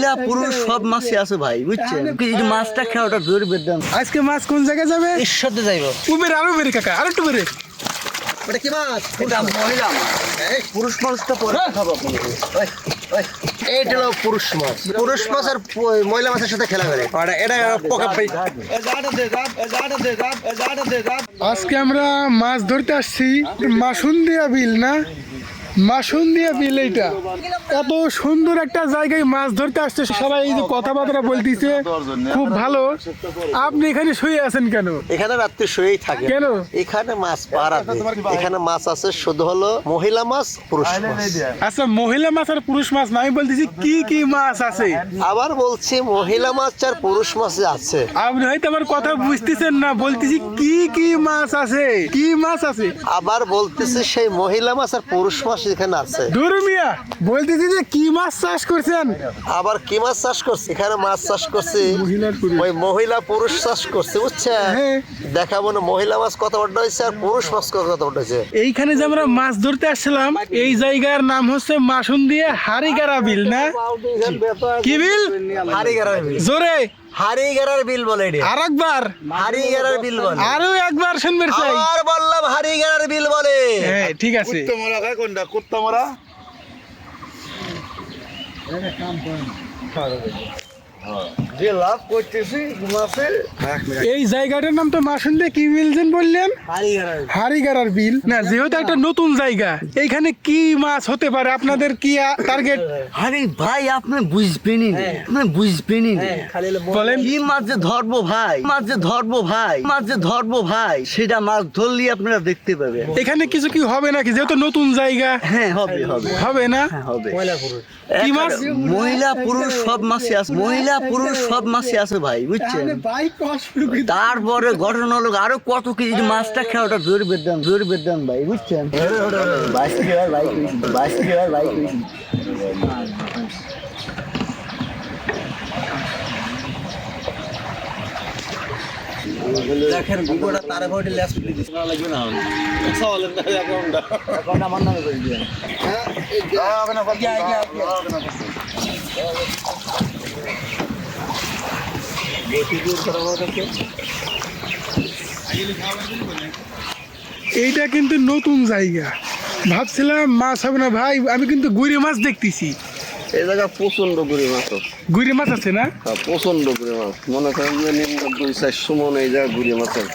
মহিলা পুরুষ সব মাছই আছে ভাই বুঝছেন? এই মাছটা খেয়ে ওটা জোর বেদাম আজকে মাছ কোন জায়গায় যাবে? ঈশ্বরতে যাইব। উবের আরও বেরে কাকা আরও একটু বেরে ওটা কি মাছ? এটা মহিলা মাছ। এই পুরুষ মাছটা পরে খাব আপনি ওই, ওই। এইটা হলো পুরুষ মাছ। পুরুষ মাছ আর মহিলা মাছের সাথে খেলা করে। এটা পোকা আজকে আমরা মাছ ধরতে আসছি মাসুন্দিয়া বিল না? মাসুন্দিয়া বিল এইটা। এত সুন্দর একটা জায়গায় মাছ ধরতে আসছে। সবাই এই যে কথাবার্তা বলতেছে খুব ভালো। আপনি এখানে শুয়ে আছেন কেন? এখানে রাত্রি শুয়েই থাকে কেন? এখানে মাছ পার আছে এখানে মাছ আছে শুধু হলো মহিলা মাছ পুরুষ মাছ। আচ্ছা মহিলা মাছ আর পুরুষ মাছ না আমি বলতেছি কি কি মাছ আছে? আবার বলছি মহিলা মাছ আর পুরুষ মাছ আছে। আপনি হয়তো আমার কথা বুঝতেছেন না বলতেছি কি কি মাছ আছে? কি মাছ আছে? আবার বলতেছি সেই মহিলা মাছ আর পুরুষ মাছ এখানে আছে। দুরমিয়া বলতেছি যে কি মাছ চাষ করছেন? আবার কি মাছ চাষ করছে? এখানে মাছ চাষ করছি ওই মহিলা পুরুষ চাষ করছে বুঝছেন? হ্যাঁ। দেখাবো না মহিলা মাছ কত বড় হয়েছে আর পুরুষ মাছ কত বড় হয়েছে। এইখানে যে আমরা মাছ ধরতে আসছিলাম এই জায়গার নাম হচ্ছে মাসুন দিয়ে হারিগারা বিল না? কি বিল? হারিগারার বিল। জোরে। হারিগারার বিল বলে এটা। আর একবার হারিগারার বিল বলে। আরও একবার শুনবেন আবার বললাম হারিগারার বিল বলে। হ্যাঁ ঠিক আছে। যে লাভ করতেছি এই জায়গাটার নাম তো মাসুন দিয়ে কি বিলছেন বললেন? হারিগারার বিল। না যেহেতু একটা নতুন জায়গা এইখানে কি মাছ হতে পারে? আপনাদের কি টার্গেট আরে ভাই আপনি বুঝবেনই আপনি বুঝবেনই বলেন। কি মাছ যে ধরবো ভাই? মাছ যে ধরবো ভাই? মাছ যে ধরবো ভাই? সেটা মাছ ধরলেই আপনারা দেখতে পাবেন। এখানে কিছু কি হবে নাকি? যেহেতু নতুন জায়গা। হ্যাঁ হবে হবে। হবে না? হ্যাঁ, হবে। কি মাছ? মহিলা পুরুষ সব মাছই আছে। মহিলা পুরুষ সব মাছই আছে ভাই বুঝছেন? তারপরে ঘটনা হলো আরও কত কিছু মাছটা খেয়ে ওটা জোর বেদাম জোর বেদাম ভাই বুঝছেন? হয় হয় দেখেন গুগোটা তারে ভোটে লেস তুলে দিচ্ছে না লাগবে না এখন আমার। নামে করে দিয়ে এইটা কিন্তু নতুন জায়গা। ভাবছিলাম মাছ হবে না ভাই আমি কিন্তু গুড়ি মাছ দেখতেছি। এই জায়গা প্রচণ্ড গুড়ি মাছ গুড়ি মাছ আছে না? প্রচণ্ড গুড়ি মাছ। মনে করেন যে নিম্ন দুই চারশো মন এই জায়গা গুড়ি মাছের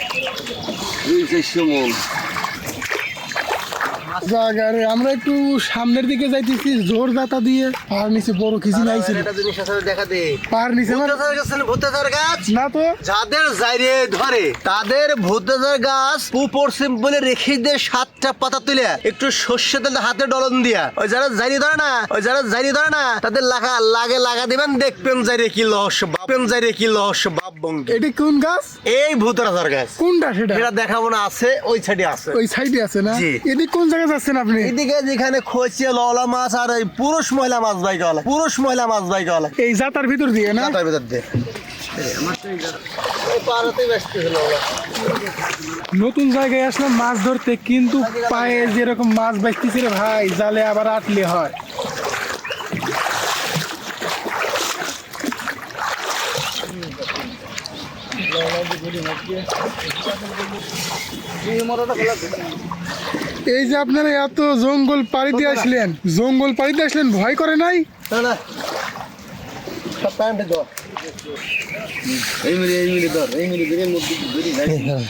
দুই চারশো মন। আমরা একটু সামনের দিকে যাইতেছি জোর দাতা দিয়ে। পার নিচে বড় কিছু নাইছিল একটা জিনিস আছে দেখা দে। পার নিচে গাছ না তো? যাদের জাইরে ধরে তাদের ভূতের গাছ পশ্চিম বলে রেখে দিয়ে সাতটা পাতা তুলে একটু সর্ষে তেল হাতে ডলন দিয়া। ওই যারা জারি ধরে না ওই যারা জারি ধরে না তাদের লাগা লাগে লাগা দিবেন দেখবেন জাইরে কি লহস্য বাপেন জাইরে কি লহস্য বঙ্গে। এটা কোন গাছ? এই ভূতের গাছ। কোনটা সেটা? এটা দেখাবো না আছে ওই সাইডে আছে। ওই সাইডে আছে না। এদিক কোন জায়গায় যাচ্ছেন আপনি? এদিকে যেখানে খোঁচিয়ে লওলা মাছ আর এই পুরুষ মহিলা মাছ বাইকে হলা পুরুষ মহিলা মাছ বাইকে হলা এই জাতার ভিতর দিয়ে না? তার ভিতর দিয়ে। নতুন জায়গায় আসলাম মাছ ধরতে কিন্তু পায়ে যেরকম মাছ বাইতেছে রে ভাই জালে আবার আটলে হয়। এই যে আপনারা এত জঙ্গল পাড়িতে আসলেন জঙ্গল পাড়িতে আসলেন ভয় করে নাই? ধরি।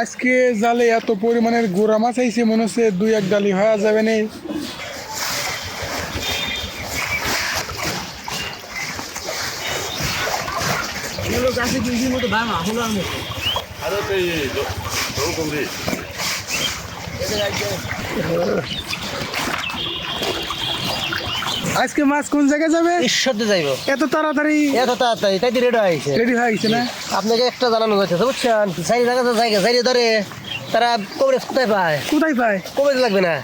আজকে জালে এত পরিমাণের গোড়া মাছ আইছে মনে হচ্ছে দুই এক ডালি হয়ে যাবে না। আজকে মাছ কোন জায়গায় যাবে? ঈশ্বরতে যাইব। এত তাড়াতাড়ি। এত তাড়াতাড়ি তাই রেডি হয়েছে রেডি হয়ে গেছে না? আপনাকে একটা জানানো হয়েছে বুঝছেন? সাইড জায়গা তো জায়গা সাইডে ধরে তারা কবরে কোথায় পায়। কোথায় পায়? কবে লাগবে না।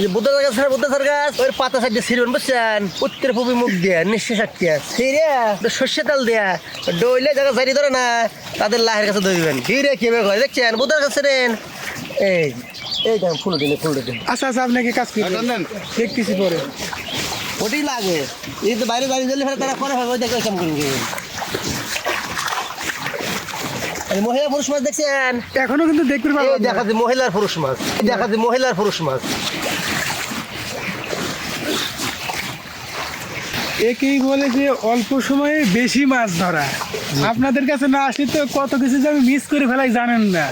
যে বুদ্ধ গাছ আছে বুদ্ধ গাছ। ওই পাতা সাইডে ছিড়বেন বুঝছেন? উত্তর পূর্বে মুখ দিয়ে নিঃশ্বাস আটকে। ছিঁড়ে সর্ষে তেল দেয়া। ডইলে জায়গা সাইডে ধরে না তাদের লাহের কাছে ধরবেন। ধীরে কেবে করে দেখছেন? বুদ্ধ গাছ ছিলেন এই এই দেখেন ফুল দিলে ফুল দিলে। আচ্ছা আচ্ছা আপনাকে কাজ করবেন দেখতেছি পরে। ওটাই লাগে। এই তো বাইরে ফেলে তারা করে ওই দেখে মহিলা পুরুষ মাছ দেখছেন? এখনও কিন্তু দেখতে এই পাবো দেখা যায় মহিলার পুরুষ মাছ দেখা যায় মহিলার পুরুষ মাছ। একেই বলে যে অল্প সময়ে বেশি মাছ ধরা আপনাদের কাছে না আসলে তো কত কিছু যে আমি মিস করে ফেলাই জানেন না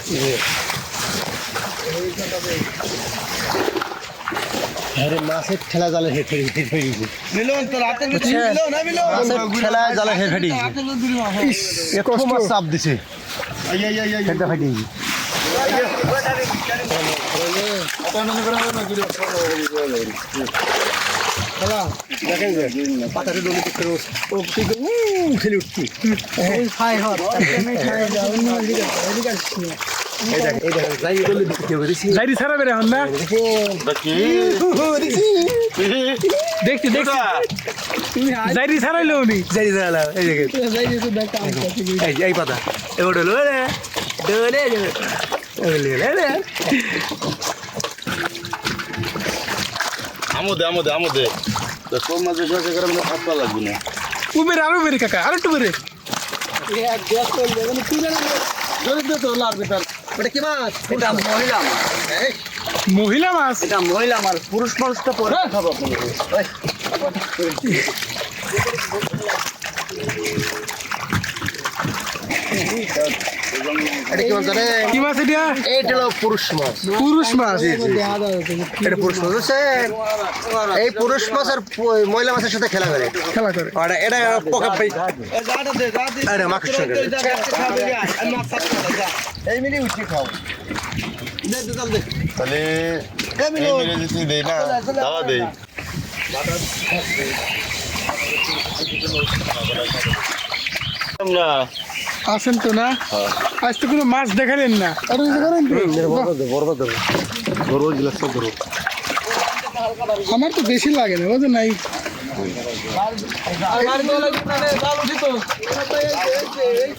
আরে মাছের ঠেলা জালে মাছের ঠেলা মাছ চাপ দিছে উঠছি। দলে দেখতে কেউ দিছি জাইরি ছাড়া বেরে হন না? দেখছি দেখছি। জাইরি ছাড়াইলো উনি যাই দাঁড়ালাম এই দেখে এই পাতা। এবার ডলে ডলে ডলে রে আমোদে আমোদে আমোদে তো তোর মাঝে সরকার করে মানে খাতা লাগবে না। উবের আরও বেরে কাকা আরও একটু বেরে মাছ? এটা মহিলা মাছ। মহিলা মাছ? এটা মহিলা মাছ পুরুষ মানুষটা পরে খাব এটা কি মাছ এটা? হলো পুরুষ মাছ। পুরুষ মাছ? এটা পুরুষ মাছ বুঝছেন? এই পুরুষ মাছ আর মহিলা মাছের সাথে খেলা করে। খেলা করে। আর এটা পাই সঙ্গে এই উঠে খাও। তাহলে দেই না দাওয়া দেই। আসেন তো না? আজ তো কোনো মাছ দেখালেন না। আর ওই আমার তো বেশি লাগে না বুঝলেন নাই?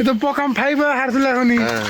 তো পকাম ফাইবার হারছিল এখনই। হ্যাঁ।